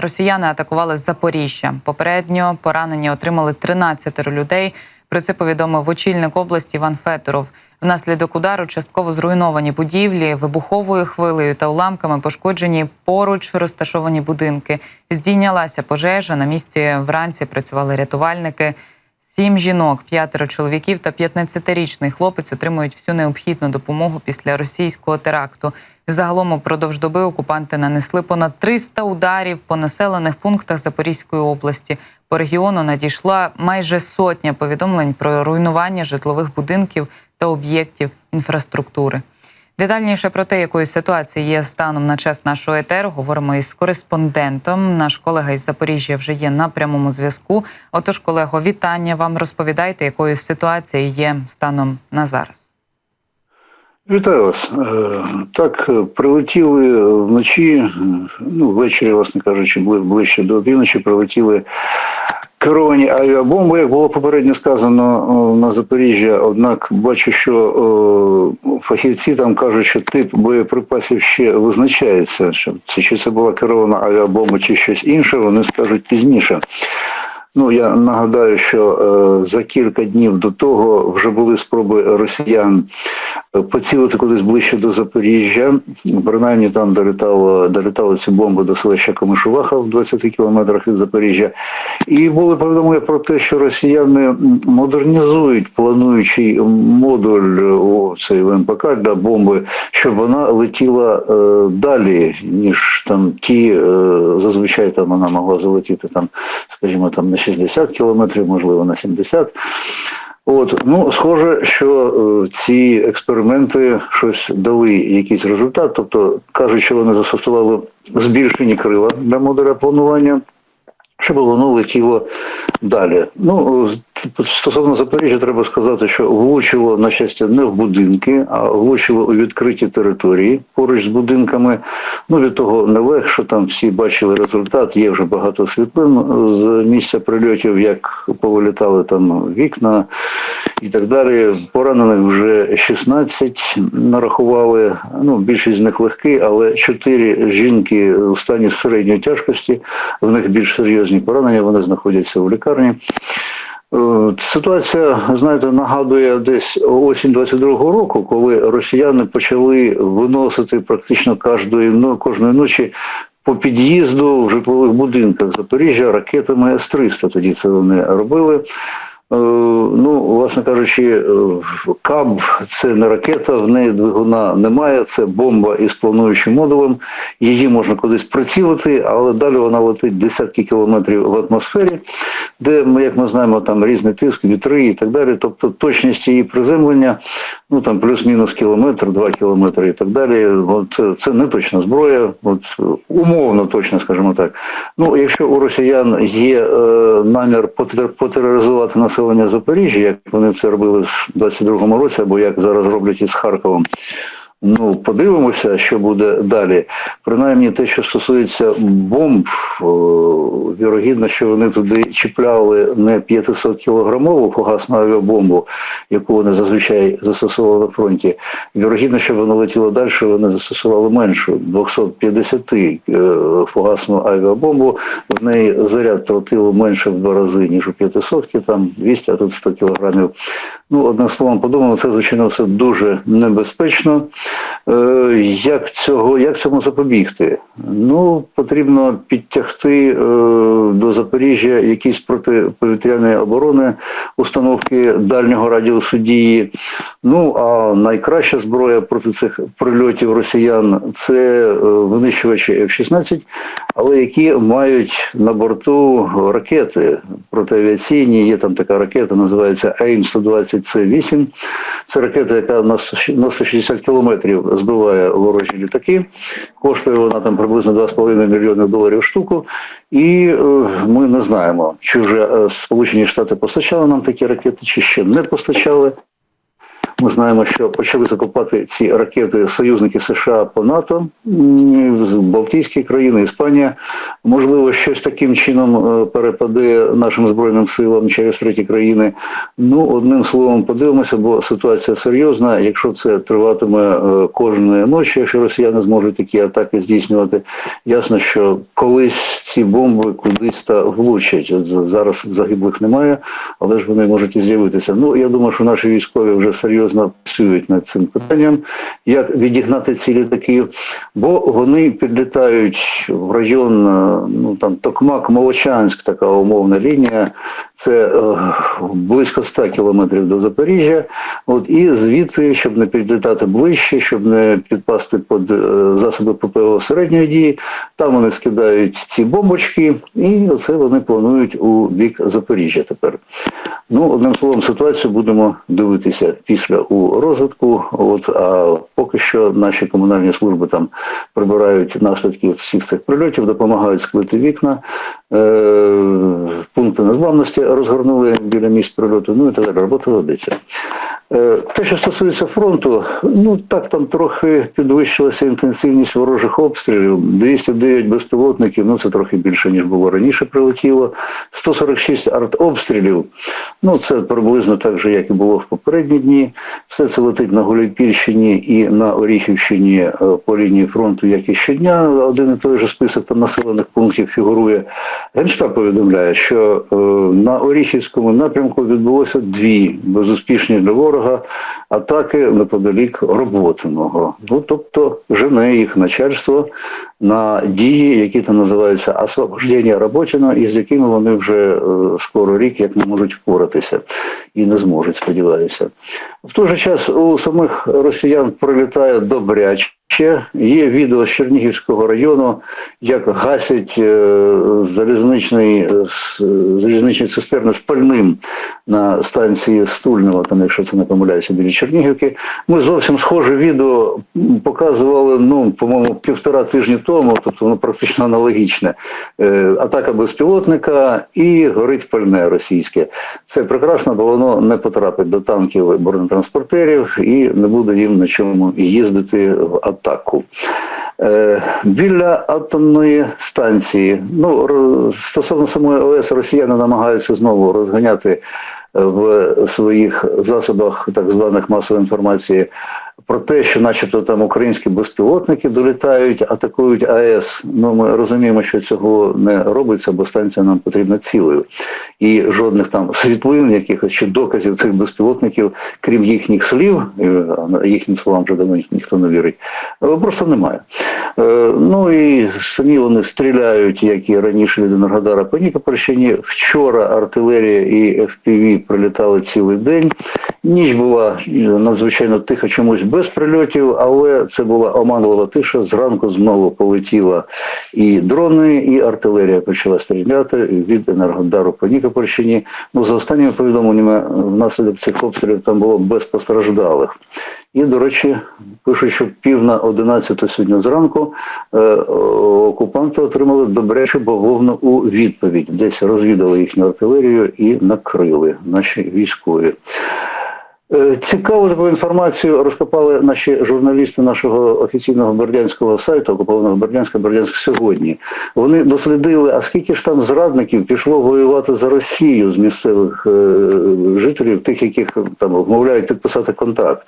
Росіяни атакували Запоріжжя. Попередньо поранення отримали 13 людей. Про це повідомив очільник області Іван Федоров. Внаслідок удару частково зруйновані будівлі, вибуховою хвилею та уламками пошкоджені поруч розташовані будинки. Здійнялася пожежа. На місці вранці працювали рятувальники. Сім жінок, п'ятеро чоловіків та 15-річний хлопець отримують всю необхідну допомогу після російського теракту. Загалом упродовж доби окупанти нанесли понад 300 ударів по населених пунктах Запорізької області. По регіону надійшла майже сотня повідомлень про руйнування житлових будинків та об'єктів інфраструктури. Детальніше про те, якою ситуацією є станом на час нашого етеру, говоримо із кореспондентом. Наш колега із Запоріжжя вже є на прямому зв'язку. Отож, колего, вітання вам розповідайте, якою ситуацією є станом на зараз. Вітаю вас. Е, Так, е, прилетіли вночі, ну, ввечері, власне кажучи, ближче до півночі прилетіли керовані авіабомби, як було попередньо сказано на Запоріжжя. Однак бачу, що фахівці там кажуть, що тип боєприпасів ще визначається. Що це чи це була керована авіабомба, чи щось інше, вони скажуть пізніше. Ну я нагадаю, що е, за кілька днів до того вже були спроби росіян поцілити кудись ближче до Запоріжжя. Принаймні там долітало, долітали ці бомби до селища Комишуваха в 20 кілометрах від Запоріжжя. І були повідомлення про те, що росіяни модернізують плануючий модуль е, о, цей ВМПК для бомби, щоб вона летіла е, далі, ніж там ті, е, зазвичай там вона могла залетіти там, скажімо, там на 60 кілометрів, можливо, на 70. От, ну, схоже, що е, ці експерименти щось дали якийсь результат. Тобто кажуть, що вони застосували збільшені крила для модуля планування, воно летіло далі. Ну, стосовно Запоріжжя, треба сказати, що влучило, на щастя, не в будинки, а влучило у відкриті території поруч з будинками. Ну, від того не легше, там всі бачили результат, є вже багато світлин з місця прильотів, як повилітали там вікна і так далі. Поранених вже 16 нарахували. Ну, більшість з них легкі, але 4 жінки у стані середньої тяжкості. В них більш серйозні поранення, вони знаходяться в лікарні. Е, Ситуація, знаєте, нагадує десь осінь 22-го року, коли росіяни почали виносити практично кожної, ну, кожної ночі по під'їзду в житлових будинках Запоріжжя ракетами С-300. Тоді це вони робили. Е, Ну, власне кажучи, е, КАБ це не ракета, в неї двигуна немає, це бомба із плануючим модулем. Її можна кудись прицілити, але далі вона летить десятки кілометрів в атмосфері, де як ми знаємо, там різний тиск, вітри і так далі. Тобто точність її приземлення, ну там плюс-мінус кілометр, два кілометри і так далі. Це, це не точна зброя, от умовно точно, скажімо так. Ну, якщо у росіян є е, намір потер- потероризувати населення Запоріжжя, як вони це робили в 22-му році, або як зараз роблять із Харковом. Ну, подивимося, що буде далі. Принаймні, те, що стосується бомб, вірогідно, що вони туди чіпляли не 500 кілограмову фугасну авіабомбу, яку вони зазвичай застосовували на фронті. Вірогідно, що вона летіла далі, вони застосували меншу 250 е, фугасну авіабомбу. В неї заряд тротилу менше в два рази, ніж у 500, там 200, а тут 100 кілограмів. Ну, одним словом, подумали, це звичайно все дуже небезпечно. Е, як цього, як цьому запобігти? Ну, потрібно підтягти е, до Запоріжжя якісь протиповітряної оборони, установки дальнього радіусу дії. Ну а найкраща зброя проти цих прильотів росіян це е, винищувачі F-16, але які мають на борту ракети протиавіаційні. Є там така ракета, називається AIM-120C8. Це ракета, яка на 100 на 160 кілометрів збиває ворожі літаки. Коштує вона там приблизно 2,5 мільйони доларів штуку. І е, ми не знаємо, чи вже е, Сполучені Штати постачали нам такі ракети, чи ще не постачали. Ми знаємо, що почали закупати ці ракети союзники США по НАТО, Балтійські країни, Іспанія. Можливо, щось таким чином е, перепаде нашим збройним силам через треті країни. Ну, одним словом, подивимося, бо ситуація серйозна. Якщо це триватиме е, кожної ночі, якщо росіяни зможуть такі атаки здійснювати, ясно, що колись ці бомби кудись та влучать. От зараз загиблих немає, але ж вони можуть і з'явитися. Ну я думаю, що наші військові вже серйозно працюють над цим питанням, як відігнати ці літаки, бо вони підлітають в район, е, ну там Токмак, Молочанськ, така умовна лінія. Це е, близько 100 кілометрів до Запоріжжя. От і звідти, щоб не підлітати ближче, щоб не підпасти під е, засоби ППО середньої дії, там вони скидають ці бомбочки, і оце вони планують у бік Запоріжжя тепер. Ну, одним словом, ситуацію будемо дивитися після у розвитку. От а поки що наші комунальні служби там прибирають наслідки всіх цих прильотів, допомагають склити вікна, пункти незламності розгорнули біля місць прильоту. Ну і так далі. Робота ведеться. Е, Те, що стосується фронту, ну так там трохи підвищилася інтенсивність ворожих обстрілів. 209 безпілотників, ну це трохи більше, ніж було раніше прилетіло. 146 артобстрілів. Ну це приблизно так же, як і було в попередні дні. Все це летить на Голіпільщині і на Оріхівщині е, по лінії фронту, як і щодня. Один і той же список там населених пунктів фігурує. Генштаб повідомляє, що е, на Оріхівському напрямку відбулося дві безуспішні для ворога атаки неподалік роботиного. Ну тобто жене їх начальство на дії, які там називаються освобождення Роботіна, і з якими вони вже е, скоро рік як не можуть впоратися і не зможуть, сподіваюся. В той же час у самих росіян прилітає добряче. Є відео з Чернігівського району, як гасять е, залізничний, е, залізничні цистерни з пальним на станції Стульного, там, якщо це не помиляюся, біля Чернігівки. Ми зовсім схоже відео показували, ну, по-моєму, півтора тижні тому, тобто воно практично аналогічне. Е, атака безпілотника і горить пальне російське. Це прекрасно, бо воно не потрапить до танків бронетранспортерів і не буде їм на чому їздити в атаку. Е, Біля атомної станції, ну стосовно самої ОС, росіяни намагаються знову розганяти е, в своїх засобах так званих масової інформації про те, що, начебто, там українські безпілотники долітають, атакують АЕС. Ну ми розуміємо, що цього не робиться, бо станція нам потрібна цілою. І жодних там світлин, якихось чи доказів цих безпілотників, крім їхніх слів, е, їхнім словам вже давно ніхто не вірить, е, просто немає. Е, Ну і самі вони стріляють, як і раніше від Енергодара по Нікопольщині. Вчора артилерія і FPV прилітали цілий день. Ніч була надзвичайно тиха, чомусь без прильотів, але це була оманлива тиша. Зранку знову полетіла і дрони, і артилерія почала стріляти від Енергодару по Нікопольщині. Ну, за останніми повідомленнями, внаслідок цих обстрілів там було без постраждалих. І, до речі, пишуть, що пів на 11 сьогодні зранку е, окупанти отримали добрячу бавовну у відповідь. Десь розвідали їхню артилерію і накрили наші військові. Е, Цікаву таку інформацію розкопали наші журналісти нашого офіційного бердянського сайту, окупованого Бердянська, Бердянськ сьогодні. Вони дослідили, а скільки ж там зрадників пішло воювати за Росію з місцевих е, жителів, тих, яких там вмовляють підписати контракт.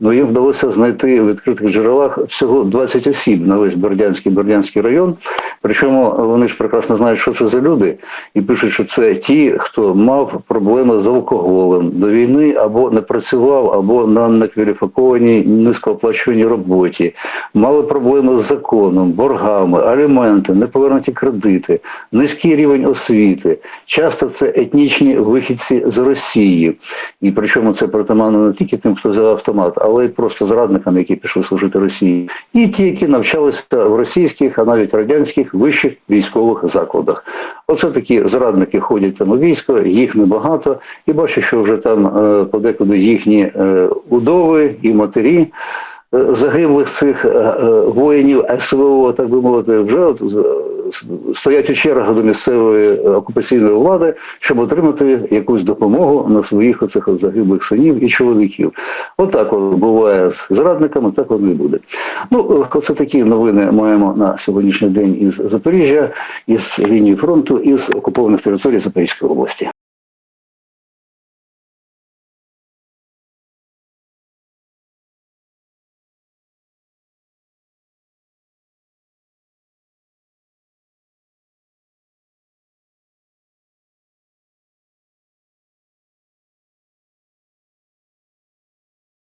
Ну їм вдалося знайти в відкритих джерелах всього 20 осіб на весь Бердянський Бердянський район. Причому вони ж прекрасно знають, що це за люди, і пишуть, що це ті, хто мав проблеми з алкоголем до війни або не працював, або на некваліфікованій низькооплачуваній роботі, мали проблеми з законом, боргами, аліменти, неповернуті кредити, низький рівень освіти. Часто це етнічні вихідці з Росії. І причому це притаманно не тільки тим, хто взяв автомат, але й просто зрадникам, які пішли служити Росії, і ті, які навчалися в російських, а навіть радянських вищих військових закладах. Оце такі зрадники ходять там у військо, їх небагато, і бачу, що вже там е, подекуди їхні е, удови і матері. е, Загиблих цих воїнів СВО, так би мовити, вже от стоять у чергах до місцевої е, окупаційної влади, щоб отримати якусь допомогу на своїх оцих загиблих синів і чоловіків. Отак от буває з зрадниками, так воно і буде. Ну, оце такі новини маємо на сьогоднішній день із Запоріжжя, із лінії фронту, із окупованих територій Запорізької області.